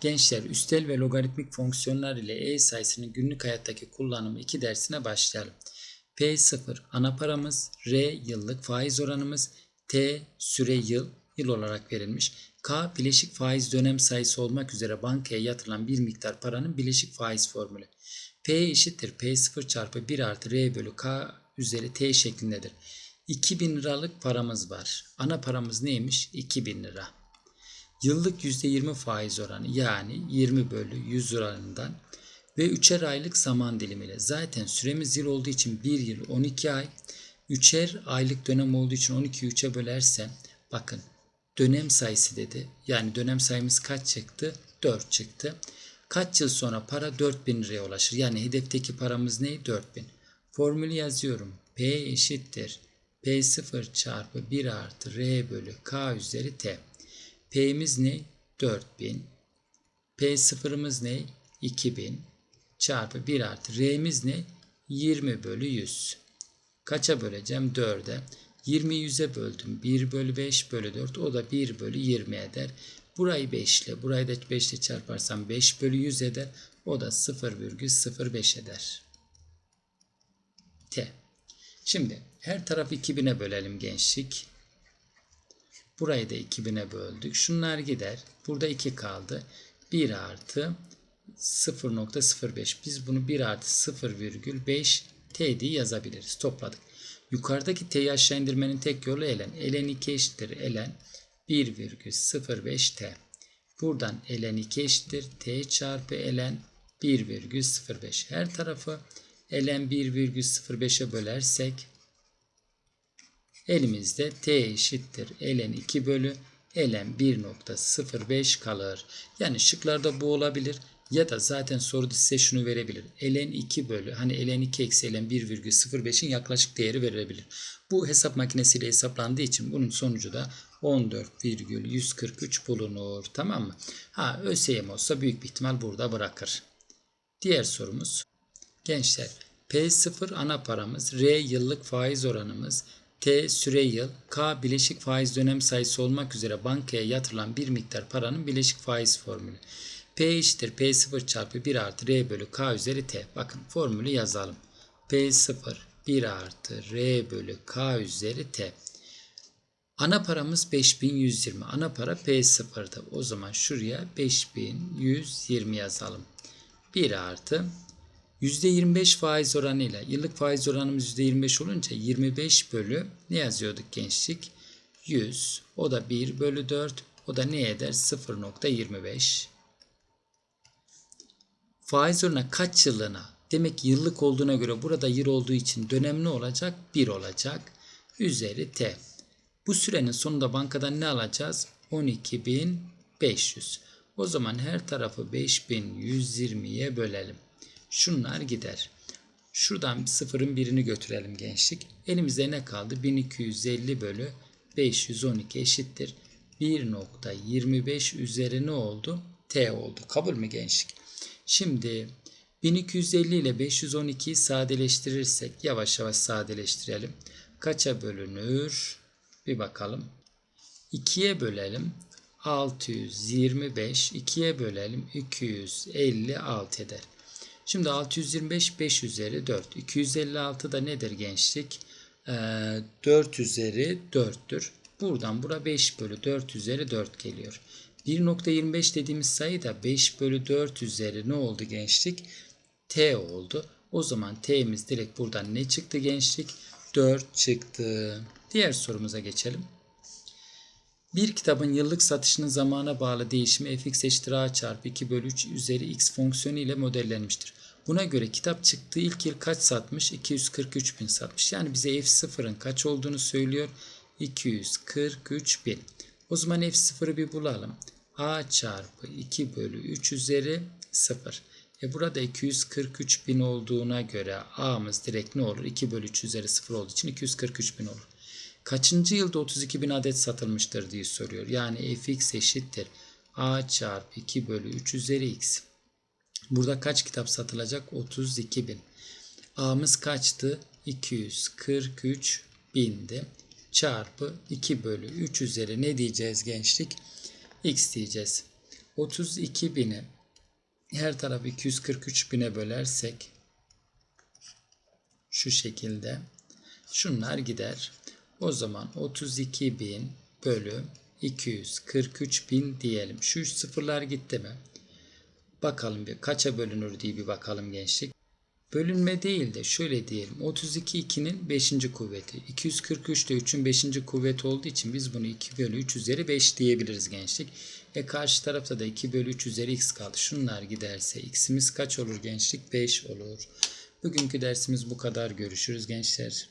Gençler üstel ve logaritmik fonksiyonlar ile e sayısının günlük hayattaki kullanımı 2 dersine başlayalım. P0 ana paramız, R yıllık faiz oranımız, T süre yıl, yıl olarak verilmiş. K bileşik faiz dönem sayısı olmak üzere bankaya yatırılan bir miktar paranın bileşik faiz formülü. P eşittir P0 çarpı 1 artı R bölü K üzeri T şeklindedir. 2000 liralık paramız var. Ana paramız neymiş? 2000 lira. Yıllık %20 faiz oranı yani 20 bölü 100 oranından ve 3'er aylık zaman dilimiyle. Zaten süremiz yıl olduğu için 1 yıl 12 ay. 3'er aylık dönem olduğu için 12'yi 3'e bölersem bakın dönem sayısı dedi. Yani dönem sayımız kaç çıktı? 4 çıktı. Kaç yıl sonra para 4000 liraya ulaşır? Yani hedefteki paramız ne? 4000. Formülü yazıyorum. P eşittir. P0 çarpı 1 artı R bölü K üzeri T. P'miz ne? 4000. P0'ımız ne? 2000 çarpı 1 artı R'miz ne? 20 bölü 100. Kaça böleceğim? 4'e. 20'yi 100'e böldüm. 1 bölü 5 bölü 4. O da 1 bölü 20 eder. Burayı 5 ile, burayı da 5 ile çarparsam 5 bölü 100 eder. O da 0,05 eder. T. Şimdi her tarafı 2000'e bölelim gençlik. Burayı da 2000'e böldük. Şunlar gider. Burada 2 kaldı. 1 artı 0.05. Biz bunu 1 artı 0,5 t yazabiliriz. Topladık. Yukarıdaki t'yi aşağı indirmenin tek yolu elen. Elen 2 eşittir elen 1,05 t. Buradan elen 2 eşittir t çarpı elen 1,05. Her tarafı elen 1,05'e bölersek elimizde t eşittir elen 2 bölü elen 1.05 kalır. Yani şıklarda bu olabilir. Ya da zaten soruda size şunu verebilir. Elen 2 bölü hani elen 2 eksi elen 1,05'in yaklaşık değeri verilebilir. Bu hesap makinesiyle hesaplandığı için bunun sonucu da 14,143 bulunur. Tamam mı? Ha ÖSYM olsa büyük bir ihtimal burada bırakır. Diğer sorumuz. Gençler P0 ana paramız, R yıllık faiz oranımız, T süre yıl, K bileşik faiz dönem sayısı olmak üzere bankaya yatırılan bir miktar paranın bileşik faiz formülü. P eşittir P0 çarpı 1 artı R bölü K üzeri T. Bakın formülü yazalım. P0 1 artı R bölü K üzeri T. Ana paramız 5120. Ana para P0'da. O zaman şuraya 5120 yazalım. 1 artı %25 faiz oranıyla yıllık faiz oranımız %25 olunca 25 bölü ne yazıyorduk gençlik? 100. O da 1 bölü 4. O da ne eder? 0.25. Faiz oranı kaç yıllığına? Demek ki yıllık olduğuna göre burada yıl olduğu için dönem ne olacak? 1 olacak. Üzeri T. Bu sürenin sonunda bankadan ne alacağız? 12.500. O zaman her tarafı 5120'ye bölelim. Şunlar gider. Şuradan sıfırın birini götürelim gençlik. Elimizde ne kaldı? 1250 bölü 512 eşittir. 1.25 üzeri ne oldu? T oldu. Kabul mü gençlik? Şimdi 1250 ile 512'yi sadeleştirirsek yavaş yavaş sadeleştirelim. Kaça bölünür? Bir bakalım. 2'ye bölelim. 625 2'ye bölelim 256 eder. Şimdi 625 5 üzeri 4. 256 da nedir gençlik? Ee, 4 üzeri 4'tür. Buradan bura 5 bölü 4 üzeri 4 geliyor. 1.25 dediğimiz sayı da 5 bölü 4 üzeri ne oldu gençlik? T oldu. O zaman T'miz direkt buradan ne çıktı gençlik? 4 çıktı. Diğer sorumuza geçelim. Bir kitabın yıllık satışının zamana bağlı değişimi fx eşittir a çarpı 2 bölü 3 üzeri x fonksiyonu ile modellenmiştir. Buna göre kitap çıktığı ilk yıl kaç satmış? 243 bin satmış. Yani bize f0'ın kaç olduğunu söylüyor. 243 bin. O zaman f0'ı bir bulalım. a çarpı 2 bölü 3 üzeri 0. E burada 243 bin olduğuna göre a'mız direkt ne olur? 2 bölü 3 üzeri 0 olduğu için 243 bin olur. Kaçıncı yılda 32 bin adet satılmıştır diye soruyor. Yani fx eşittir a çarpı 2 bölü 3 üzeri x. Burada kaç kitap satılacak? 32 bin. A'mız kaçtı? 243 bindi. Çarpı 2 bölü 3 üzeri ne diyeceğiz gençlik? X diyeceğiz. 32 bini her tarafı 243 bine bölersek şu şekilde şunlar gider. O zaman 32 bin bölü 243 bin diyelim. Şu sıfırlar gitti mi? Bakalım bir kaça bölünür diye bir bakalım gençlik. Bölünme değil de şöyle diyelim. 32 2'nin 5. kuvveti. 243 de 3'ün 5. kuvveti olduğu için biz bunu 2 bölü 3 üzeri 5 diyebiliriz gençlik. E karşı tarafta da 2 bölü 3 üzeri x kaldı. Şunlar giderse x'imiz kaç olur gençlik? 5 olur. Bugünkü dersimiz bu kadar. Görüşürüz gençler.